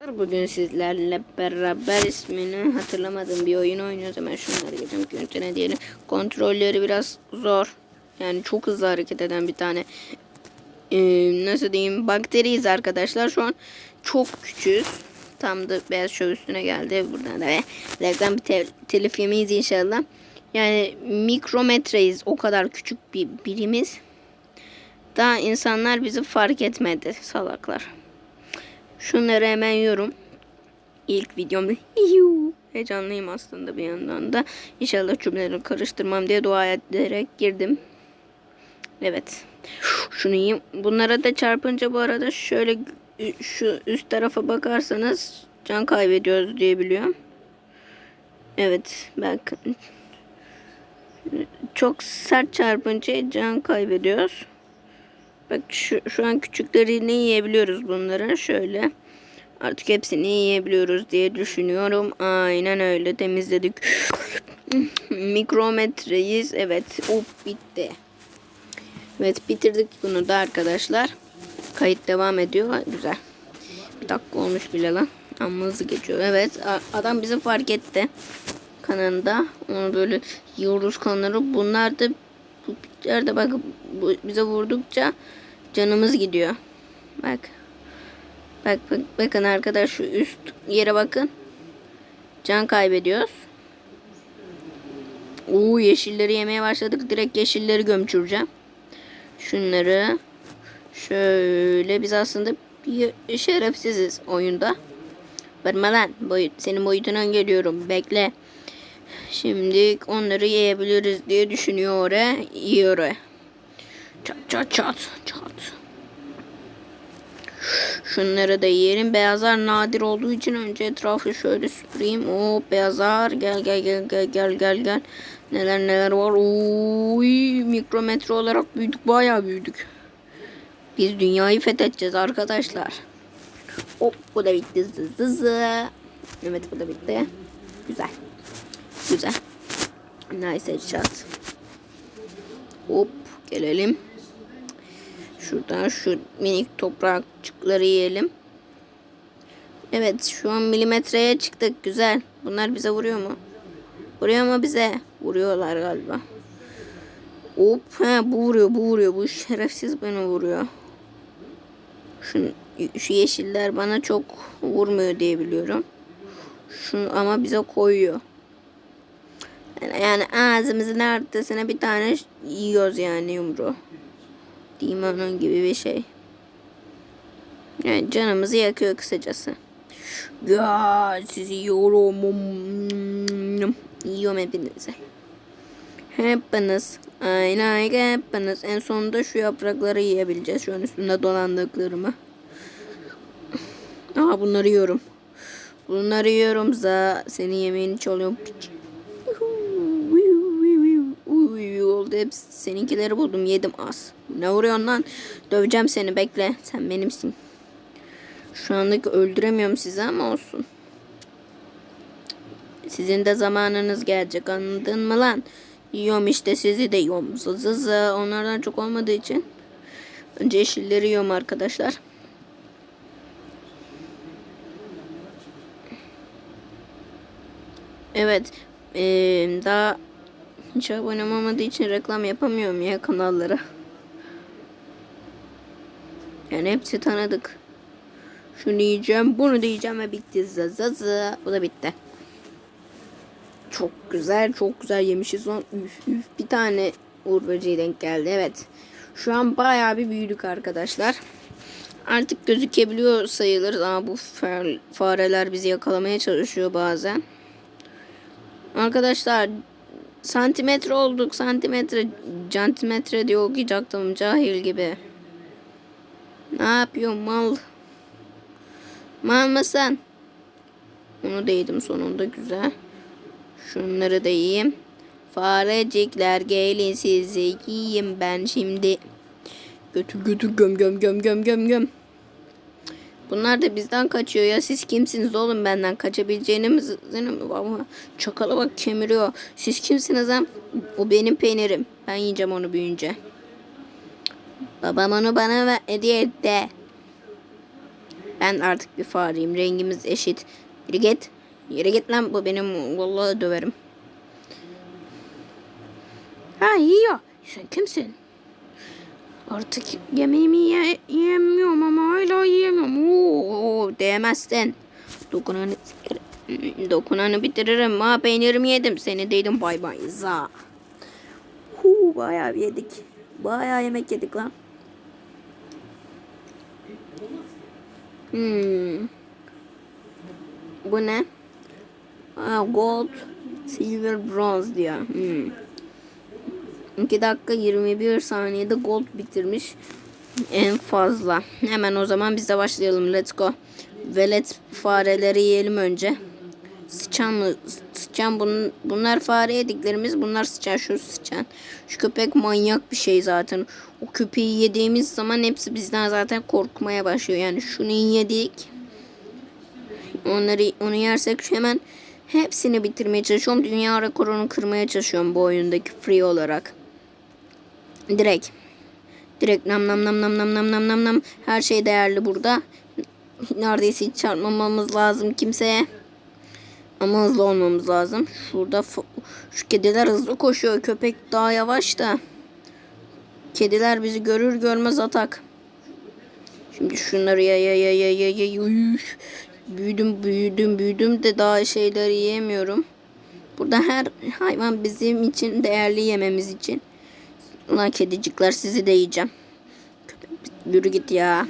Bugün sizlerle beraber ismini hatırlamadığım bir oyun oynuyoruz. Hemen şunları geçelim. Görüntüne diyelim. Kontrolleri biraz zor. Yani çok hızlı hareket eden bir tane ee, nasıl diyeyim bakteriyiz arkadaşlar. Şu an çok küçüğüz. Tam da beyaz şov üstüne geldi. Buradan da ve reklam bir te- telif yemeyiz inşallah. Yani mikrometreyiz. O kadar küçük bir birimiz. Daha insanlar bizi fark etmedi salaklar. Şunları hemen yorum. İlk videomda heyecanlıyım aslında bir yandan da. İnşallah cümleleri karıştırmam diye dua ederek girdim. Evet. Şunu yiyeyim. Bunlara da çarpınca bu arada şöyle şu üst tarafa bakarsanız can kaybediyoruz diye biliyorum. Evet bakın. Çok sert çarpınca can kaybediyoruz. Bak şu, şu an küçüklerini yiyebiliyoruz bunları. Şöyle. Artık hepsini yiyebiliyoruz diye düşünüyorum. Aynen öyle temizledik. Mikrometreyiz. Evet. O bitti. Evet bitirdik bunu da arkadaşlar. Kayıt devam ediyor. Güzel. Bir dakika olmuş bile lan. Ama hızlı geçiyor. Evet adam bizi fark etti. Kanında. Onu böyle yiyoruz kanları. Bunlar da piklerde bak bu, bize vurdukça canımız gidiyor. Bak. Bak, bak bakın arkadaş şu üst yere bakın. Can kaybediyoruz. Oo yeşilleri yemeye başladık. Direkt yeşilleri gömçüreceğim. Şunları şöyle biz aslında şerefsiziz oyunda. Varma lan. Boyut, senin boyutuna geliyorum. Bekle. Şimdi onları yiyebiliriz diye düşünüyor. Yiyor. Çat çat çat çat. Şunları da yiyelim. Beyazlar nadir olduğu için önce etrafı şöyle süpüreyim. O beyazlar gel gel gel gel gel gel gel. Neler neler var. Oy mikrometre olarak büyüdük. Bayağı büyüdük. Biz dünyayı fethedeceğiz arkadaşlar. Hop bu da bitti. Zı zı zı. Evet bu da bitti. Güzel. Güzel. Nice headshot. Hop gelelim. Şuradan şu minik toprakçıkları yiyelim. Evet şu an milimetreye çıktık. Güzel. Bunlar bize vuruyor mu? Vuruyor mu bize? Vuruyorlar galiba. Hop he, bu vuruyor bu vuruyor. Bu şerefsiz beni vuruyor. Şu, şu yeşiller bana çok vurmuyor diye biliyorum. Şu, ama bize koyuyor. Yani, ağzımızın ortasına bir tane yiyoruz yani yumruğu. Diyeyim gibi bir şey. Yani canımızı yakıyor kısacası. Ya sizi yiyorum. Yiyorum hepinizi. Hepiniz. Aynen hepiniz. En sonunda şu yaprakları yiyebileceğiz. Şu an üstünde dolandıklarımı. Aa bunları yiyorum. Bunları yiyorum za. Senin yemeğini çalıyorum. Piç. Oldu hep seninkileri buldum yedim az. Ne vuruyorsun lan? Döveceğim seni bekle. Sen benimsin. Şu anlık öldüremiyorum sizi ama olsun. Sizin de zamanınız gelecek anladın mı lan? Yiyorum işte sizi de yiyorum. Zı. Onlardan çok olmadığı için. Önce yeşilleri yiyorum arkadaşlar. Evet. Ee, daha hiç abonem olmadığı için reklam yapamıyorum ya kanallara. Yani hepsi tanıdık. Şunu yiyeceğim, bunu diyeceğim ve bitti. Zı zı zı. Bu da bitti. Çok güzel, çok güzel yemişiz. Lan üf üf bir tane uğur böceği denk geldi. Evet. Şu an bayağı bir büyüdük arkadaşlar. Artık gözükebiliyor sayılırız ama bu fareler bizi yakalamaya çalışıyor bazen. Arkadaşlar santimetre olduk santimetre santimetre diye okuyacaktım cahil gibi. Ne yapıyorsun mal? Mal mısın? Onu da yedim sonunda güzel. Şunları da yiyeyim. Farecikler gelin sizi yiyeyim ben şimdi. Götür götür göm göm göm göm göm göm. Bunlar da bizden kaçıyor ya. Siz kimsiniz oğlum benden kaçabileceğini mi? Ama çakala bak kemiriyor. Siz kimsiniz lan? O benim peynirim. Ben yiyeceğim onu büyüyünce. Babam onu bana hediye etti. Ben artık bir fareyim. Rengimiz eşit. Yürü git. Yürü git lan bu benim vallahi döverim. Ha yiyor. Sen kimsin? Artık yemeğimi ye yiyemiyorum ama hala yiyemiyorum. Oo, değmezsin. Dokunanı dokunanı bitiririm. Ha peynirimi yedim. Seni değdim bay bay. Za. Huu, bayağı yedik. Bayağı yemek yedik lan. Hmm. Bu ne? Ha, gold, silver, bronze diyor. Hmm. 2 dakika 21 saniyede gold bitirmiş. En fazla. Hemen o zaman biz de başlayalım. Let's go. Velet fareleri yiyelim önce. Sıçan mı? Sıçan bun, bunlar fare yediklerimiz. Bunlar sıçan. Şu sıçan. Şu köpek manyak bir şey zaten. O köpeği yediğimiz zaman hepsi bizden zaten korkmaya başlıyor. Yani şunu yedik. Onları onu yersek hemen hepsini bitirmeye çalışıyorum. Dünya rekorunu kırmaya çalışıyorum bu oyundaki free olarak. Direkt. Direkt nam nam nam nam nam nam nam nam nam. Her şey değerli burada. Neredeyse hiç çarpmamamız lazım kimseye. Ama hızlı olmamız lazım. Şurada şu kediler hızlı koşuyor. Köpek daha yavaş da. Kediler bizi görür görmez atak. Şimdi şunları ya ya ya ya ya ya. Büyüdüm büyüdüm büyüdüm de daha şeyleri yiyemiyorum. Burada her hayvan bizim için değerli yememiz için. Ulan kedicikler sizi de yiyeceğim. Yürü git ya.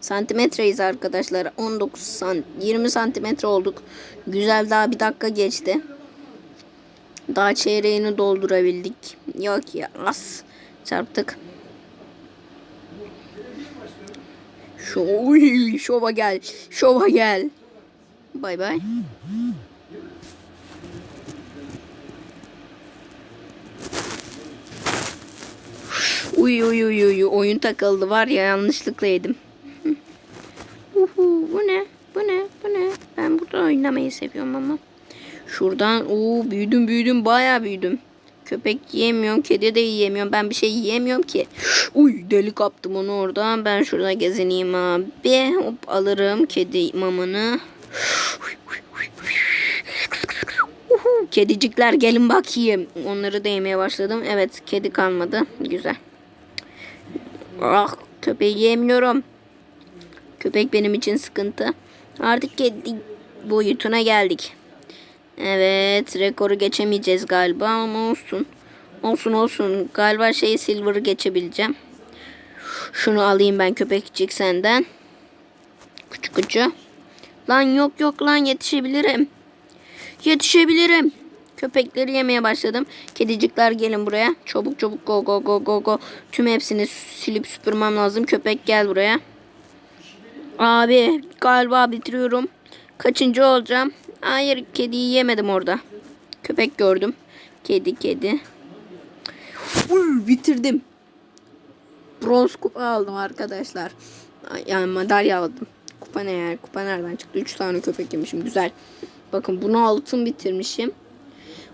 Santimetreyiz arkadaşlar. 19 sant 20 santimetre olduk. Güzel daha bir dakika geçti. Daha çeyreğini doldurabildik. Yok ya az. Çarptık. Şu uy, şova gel. Şova gel. Bay bay. Uy uy uy uy oyun takıldı var ya yanlışlıkla yedim. Uhu, bu ne? Bu ne? Bu ne? Ben burada oynamayı seviyorum ama. Şuradan uuu büyüdüm büyüdüm bayağı büyüdüm. Köpek yiyemiyorum, kedi de yiyemiyorum. Ben bir şey yiyemiyorum ki. Uy deli kaptım onu oradan. Ben şurada gezineyim abi. Hop alırım kedi mamını. Kedicikler gelin bakayım. Onları da yemeye başladım. Evet kedi kalmadı. Güzel. Ah köpeği yiyemiyorum. Köpek benim için sıkıntı. Artık kedi boyutuna geldik. Evet rekoru geçemeyeceğiz galiba ama olsun. Olsun olsun. Galiba şeyi silver'ı geçebileceğim. Şunu alayım ben köpekçik senden. Küçük küçük. Lan yok yok lan yetişebilirim. Yetişebilirim. Köpekleri yemeye başladım. Kedicikler gelin buraya. Çabuk çabuk go go go go go. Tüm hepsini silip süpürmem lazım. Köpek gel buraya. Abi galiba bitiriyorum. Kaçıncı olacağım? Hayır kediyi yemedim orada. Köpek gördüm. Kedi kedi. Uy, bitirdim. Bronz kupa aldım arkadaşlar. Yani madalya aldım. Kupa ne yani? Kupa nereden çıktı? 3 tane köpek yemişim. Güzel. Bakın bunu altın bitirmişim.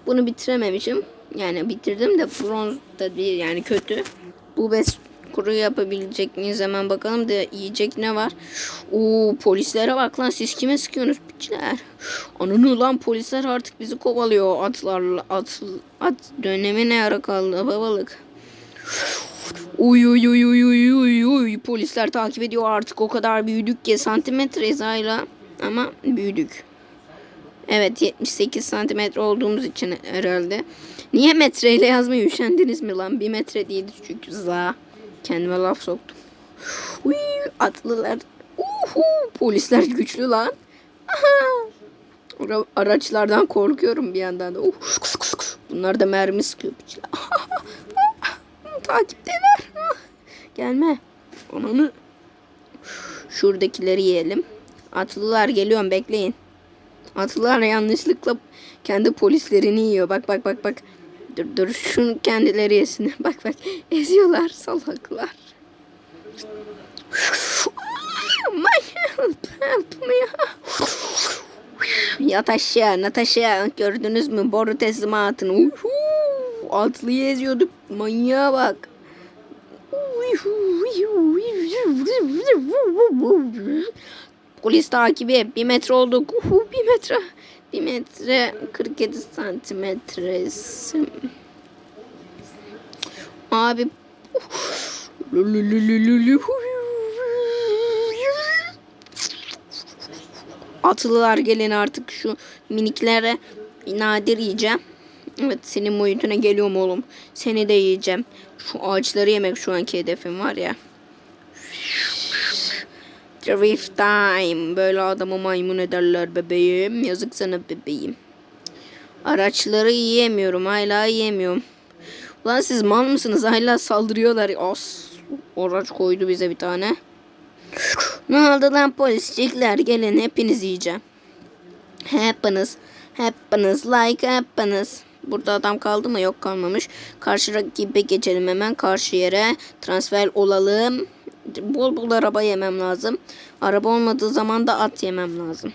Bunu bitirememişim. Yani bitirdim de bronz da değil yani kötü. Bu bes kuru yapabilecek miyiz hemen bakalım da yiyecek ne var. Oo polislere bak lan siz kime sıkıyorsunuz piçler. Ananı lan polisler artık bizi kovalıyor atlarla at at dönemi ne ara kaldı babalık. Uy uy uy uy uy uy uy polisler takip ediyor artık o kadar büyüdük ki santimetre hizayla ama büyüdük. Evet 78 santimetre olduğumuz için herhalde. Niye metreyle yazmayı üşendiniz mi lan? Bir metre değildi çünkü za. Kendime laf soktum. Uy, atlılar. Uhu, polisler güçlü lan. Aha. Araçlardan korkuyorum bir yandan da. Uh, kus, kus, kus. Bunlar da mermi sıkıyor. Takipteler. Gelme. Ananı. Şuradakileri yiyelim. Atlılar geliyorum bekleyin. Atlılar yanlışlıkla kendi polislerini yiyor. Bak bak bak bak. Dur dur şunu kendileri yesin. Bak bak. Eziyorlar salaklar. Yat aşağı Natasha gördünüz mü? Boru teslimatını. Uhu, atlıyı eziyorduk. Manyağa bak Polis takibi. Bir metre olduk. Uhu, bir metre. Bir metre 47 santimetresi. Abi. Atlılar gelin artık şu miniklere nadir yiyeceğim. Evet senin boyutuna geliyorum oğlum. Seni de yiyeceğim. Şu ağaçları yemek şu anki hedefim var ya. Drift time. Böyle adamı maymun ederler bebeğim. Yazık sana bebeğim. Araçları yiyemiyorum. Hala yiyemiyorum. Ulan siz mal mısınız? Hala saldırıyorlar. As. Araç koydu bize bir tane. Ne oldu lan polisçikler? Gelin hepiniz yiyeceğim. Hepiniz. Hepiniz like hepiniz. Burada adam kaldı mı? Yok kalmamış. Karşı rakibe geçelim hemen. Karşı yere transfer olalım. Bol bol araba yemem lazım. Araba olmadığı zaman da at yemem lazım.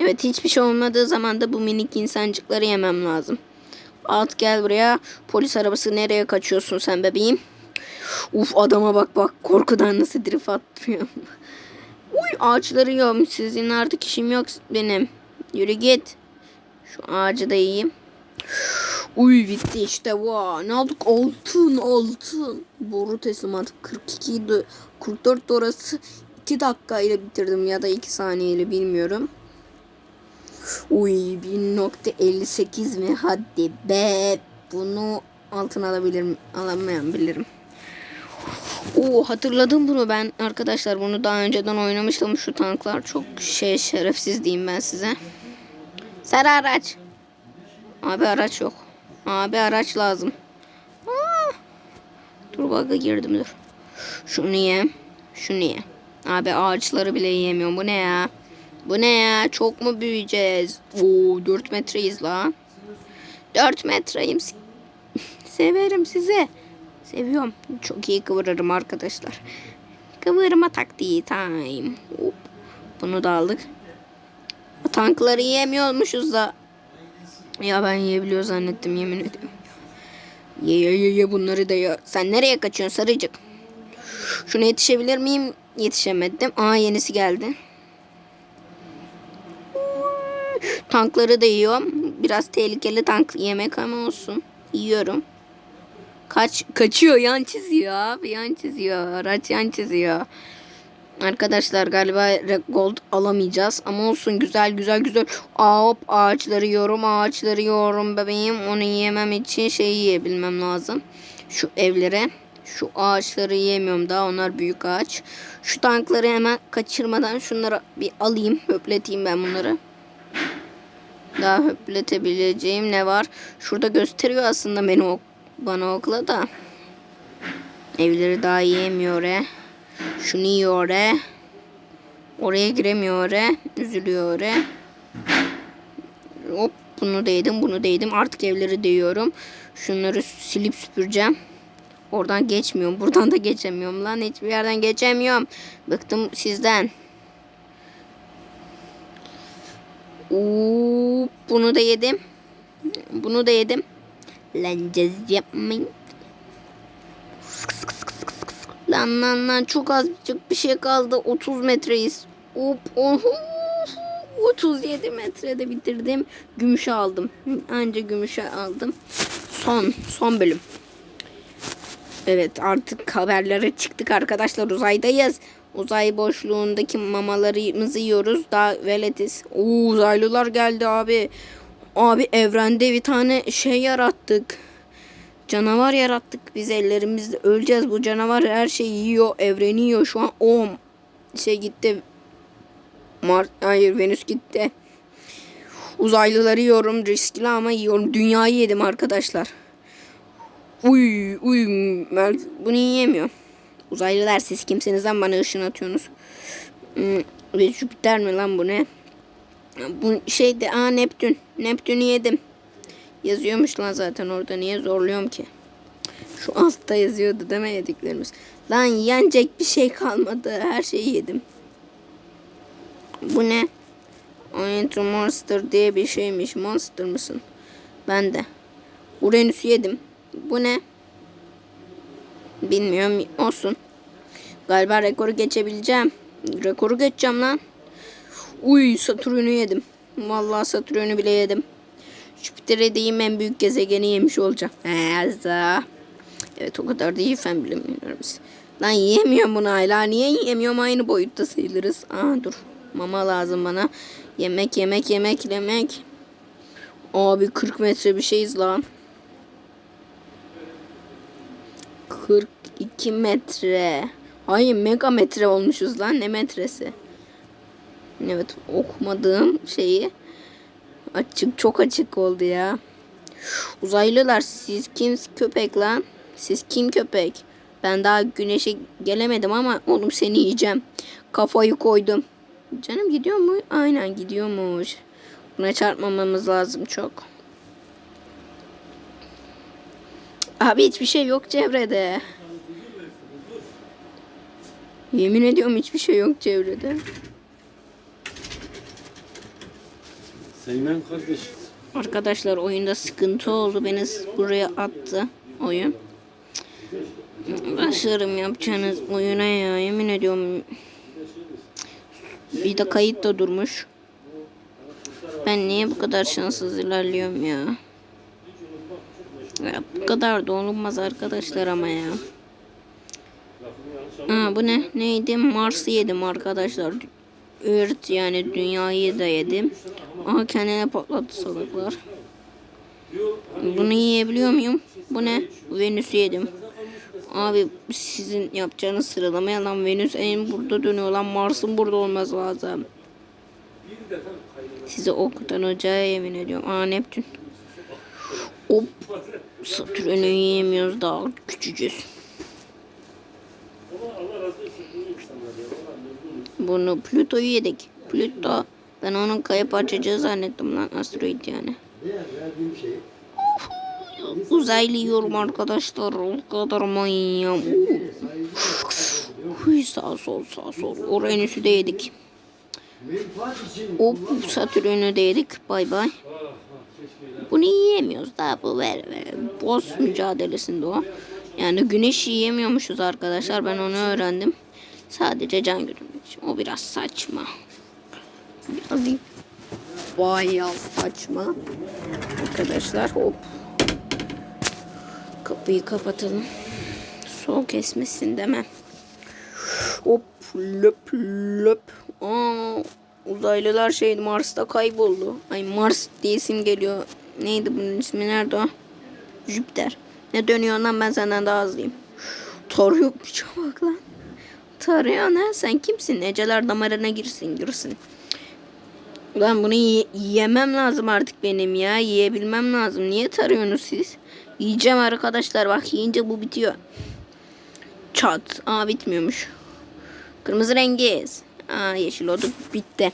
Evet hiçbir şey olmadığı zaman da bu minik insancıkları yemem lazım. At gel buraya. Polis arabası nereye kaçıyorsun sen bebeğim? Uf adama bak bak korkudan nasıl drift attırıyor. Uy ağaçları yiyorum. Sizin artık işim yok benim. Yürü git. Şu ağacı da yiyeyim. Uy bitti işte. Wow. Ne aldık? Altın altın. Boru teslimatı 42 idi. 44 orası 2 dakika ile bitirdim ya da 2 saniye ile bilmiyorum. Uy 1.58 mi? Hadi be. Bunu altın alabilirim. Alamayabilirim. Oo hatırladım bunu ben arkadaşlar bunu daha önceden oynamıştım şu tanklar çok şey şerefsiz diyeyim ben size. Sarı araç. Abi araç yok. Abi araç lazım. Aa, dur bug'a girdim dur. Şunu ye. Şunu ye. Abi ağaçları bile yiyemiyorum. Bu ne ya? Bu ne ya? Çok mu büyüyeceğiz? Oo 4 metreyiz la. 4 metreyim. Severim sizi. Seviyorum. Çok iyi kıvırırım arkadaşlar. Kıvırma taktiği time. Hop. Bunu da aldık. Tankları yiyemiyormuşuz da. Ya ben yiyebiliyor zannettim yemin ediyorum. Ye ye ye ye bunları da ye. Sen nereye kaçıyorsun sarıcık? Şuna yetişebilir miyim? Yetişemedim. Aa yenisi geldi. Tankları da yiyorum. Biraz tehlikeli tank yemek ama olsun. Yiyorum. Kaç kaçıyor yan çiziyor abi yan çiziyor. Araç yan çiziyor. Arkadaşlar galiba gold alamayacağız ama olsun güzel güzel güzel. Aa, hop ağaçları yiyorum ağaçları yiyorum bebeğim. Onu yemem için şey yiyebilmem lazım. Şu evlere. Şu ağaçları yiyemiyorum daha onlar büyük ağaç. Şu tankları hemen kaçırmadan şunları bir alayım. Höpleteyim ben bunları. Daha höpletebileceğim ne var? Şurada gösteriyor aslında beni bana okla da. Evleri daha yiyemiyor e. Şunu yiyor e. Oraya giremiyor e. Üzülüyor e. Hop bunu da yedim bunu da yedim. Artık evleri değiyorum. Şunları silip süpüreceğim. Oradan geçmiyorum. Buradan da geçemiyorum lan. Hiçbir yerden geçemiyorum. Bıktım sizden. Oo, bunu da yedim. Bunu da yedim. Lan cez yapmayın. Lan lan lan çok azıcık bir şey kaldı. 30 metreyiz. Hop oho. 37 metrede bitirdim. Gümüşü aldım. Anca gümüşü aldım. Son son bölüm. Evet artık haberlere çıktık arkadaşlar uzaydayız. Uzay boşluğundaki mamalarımızı yiyoruz. Daha veletiz. Oo, uzaylılar geldi abi. Abi evrende bir tane şey yarattık. Canavar yarattık biz ellerimizle. Öleceğiz bu canavar her şeyi yiyor. Evreni yiyor şu an. O şey gitti. Mart hayır Venüs gitti. Uzaylıları yiyorum riskli ama yiyorum. Dünyayı yedim arkadaşlar. Uy uy bunu yiyemiyor. Uzaylılar siz kimsiniz lan bana ışın atıyorsunuz. Hmm, ve Jüpiter mi lan bu ne? Bu şeyde aa Neptün. Neptün'ü yedim. Yazıyormuş lan zaten orada. Niye zorluyorum ki? Şu altta yazıyordu mi yediklerimiz? Lan yenecek bir şey kalmadı. Her şeyi yedim. Bu ne? Oyuncu Monster diye bir şeymiş. Monster mısın? Ben de. Uranüs'ü yedim. Bu ne? Bilmiyorum. Olsun. Galiba rekoru geçebileceğim. Rekoru geçeceğim lan. Uy Satürn'ü yedim. Vallahi Satürn'ü bile yedim. Jüpiter'e deyim en büyük gezegeni yemiş olacağım. Ezza. Evet o kadar da iyi fen bilemiyorum. Lan yiyemiyorum bunu hala. Niye yiyemiyorum? Aynı boyutta sayılırız. Aa dur. Mama lazım bana. Yemek yemek yemek yemek. Abi 40 metre bir şeyiz lan. 42 metre. Hayır mega metre olmuşuz lan. Ne metresi? Evet okumadığım şeyi açık çok açık oldu ya. Uzaylılar siz kim köpek lan? Siz kim köpek? Ben daha güneşe gelemedim ama oğlum seni yiyeceğim. Kafayı koydum. Canım gidiyor mu? Aynen gidiyormuş. Buna çarpmamamız lazım çok. Abi hiçbir şey yok çevrede. Yemin ediyorum hiçbir şey yok çevrede. Seymen kardeş. Arkadaşlar oyunda sıkıntı oldu. Beni buraya attı oyun. Başlarım yapacağınız oyuna ya. Yemin ediyorum. Bir de kayıt da durmuş. Ben niye bu kadar şanssız ilerliyorum ya? ya bu kadar da olmaz arkadaşlar ama ya. Aa, bu ne? Neydi? Mars'ı yedim arkadaşlar. Earth yani dünyayı da yedim. Aha kendine patlattı salaklar. Bunu yiyebiliyor muyum? Bu ne? Venüs'ü yedim. Abi sizin yapacağınız sıralamaya lan Venüs en burada dönüyor lan Mars'ın burada olması lazım. Size okutan hocaya yemin ediyorum. Aa Neptün. Hop. Satürn'ü yiyemiyoruz daha küçücüz. Bunu Plüto'yu yedik. Plüto. Ben onun kaya parçacığı zannettim lan asteroid yani. Uzaylı yiyorum arkadaşlar. O kadar manyağım. Huy sağ sol sağ sol. Uranüs'ü de yedik. Hop Satürn'ü de yedik. Bay bay. Bunu yiyemiyoruz daha bu ver, ver. Boss mücadelesinde o. Yani güneş yiyemiyormuşuz arkadaşlar. Ben onu öğrendim. Sadece can güdülmek için. O biraz saçma. Değil. Bayağı saçma. Arkadaşlar hop. Kapıyı kapatalım. Soğuk esmesin deme. Hop löp löp. Aa, uzaylılar şey Mars'ta kayboldu. Ay Mars diye isim geliyor. Neydi bunun ismi nerede o? Jüpiter. Ne dönüyor lan ben senden daha hızlıyım. Tarıyor bir bak lan. Tarıyor ne? Sen kimsin? Eceler damarına girsin girsin. Ulan bunu ye- yemem lazım artık benim ya. Yiyebilmem lazım. Niye tarıyorsunuz siz? Yiyeceğim arkadaşlar. Bak yiyince bu bitiyor. Çat. Aa bitmiyormuş. Kırmızı rengiz. Aa yeşil oldu. Bitti.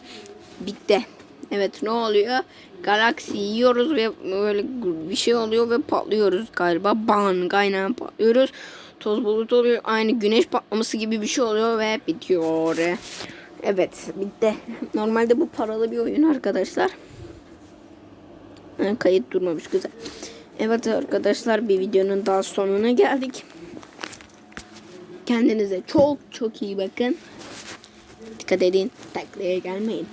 Bitti. Evet ne oluyor? Galaksi yiyoruz ve böyle bir şey oluyor ve patlıyoruz galiba. Ban kaynağı patlıyoruz. Toz bulut oluyor. Aynı güneş patlaması gibi bir şey oluyor ve bitiyor. Evet bitti. Normalde bu paralı bir oyun arkadaşlar. Kayıt durmamış güzel. Evet arkadaşlar bir videonun daha sonuna geldik. Kendinize çok çok iyi bakın. Dikkat edin. Taklaya gelmeyin.